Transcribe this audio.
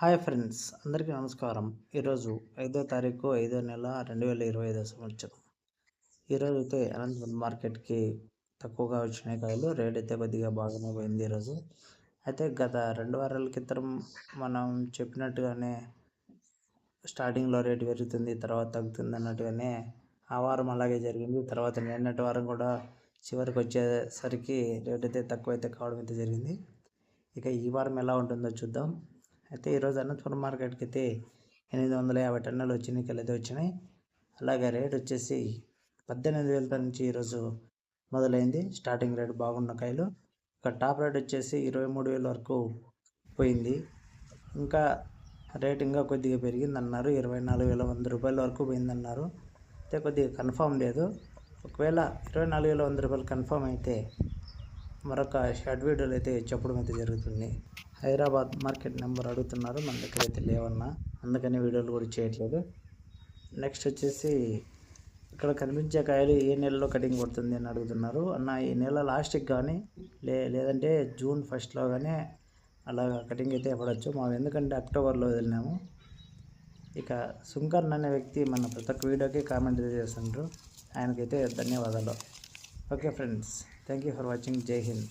Hi friends అందరికీ నమస్కారం. ఈరోజు ఐదో తారీఖు ఐదో నెల రెండు వేల ఇరవై ఐదో సంవత్సరం. ఈరోజు అయితే అనంతపురం మార్కెట్కి తక్కువగా వచ్చిన కాయలు. రేట్ అయితే కొద్దిగా బాగానే పోయింది ఈరోజు. అయితే గత రెండు వారాల క్రితం మనం చెప్పినట్టుగానే స్టార్టింగ్లో రేటు పెరుగుతుంది తర్వాత తగ్గుతుంది అన్నట్టుగానే ఆ వారం అలాగే జరిగింది. తర్వాత నిన్నటి వారం కూడా చివరికి వచ్చేసరికి రేట్ అయితే తక్కువ అయితే కావడం అయితే జరిగింది. ఇక ఈ వారం ఎలా ఉంటుందో చూద్దాం. అయితే ఈరోజు అనంతపురం మార్కెట్కి అయితే ఎనిమిది వందల యాభై టన్నులు వచ్చినాయి కలిసి వచ్చినాయి. అలాగే రేట్ వచ్చేసి పద్దెనిమిది వేల నుంచి ఈరోజు మొదలైంది. స్టార్టింగ్ రేట్ బాగున్న కాయలు. ఇక టాప్ రేట్ వచ్చేసి ఇరవై మూడు వేల వరకు పోయింది. ఇంకా రేట్ ఇంకా కొద్దిగా పెరిగింది అన్నారు ఇరవై నాలుగు వేల వంద రూపాయల వరకు పోయిందన్నారు. అయితే కొద్దిగా కన్ఫామ్ లేదు. ఒకవేళ ఇరవై నాలుగు వేల వంద రూపాయలు కన్ఫామ్ అయితే మరొక షార్ట్ వీడియోలు అయితే చెప్పడం అయితే జరుగుతుంది. హైదరాబాద్ మార్కెట్ నెంబర్ అడుగుతున్నారు. మన దగ్గర అయితే లేవన్నా. అందుకని వీడియోలు కూడా చేయట్లేదు. నెక్స్ట్ వచ్చేసి ఇక్కడ కనిపించే కాయలు ఏ నెలలో కటింగ్ పడుతుంది అని అడుగుతున్నారు. అన్న ఈ నెల లాస్ట్కి కానీ లే లేదంటే జూన్ ఫస్ట్లో కానీ అలా కటింగ్ అయితే పడవచ్చు మాకు ఎందుకంటే అక్టోబర్లో వదిలినాము ఇక సుంకర్న్ అనే వ్యక్తి మన ప్రతి ఒక్క వీడియోకి కామెంట్ చేస్తుంటారు. ఆయనకైతే ధన్యవాదాలు. Okay friends thank you for watching. Jai Hind.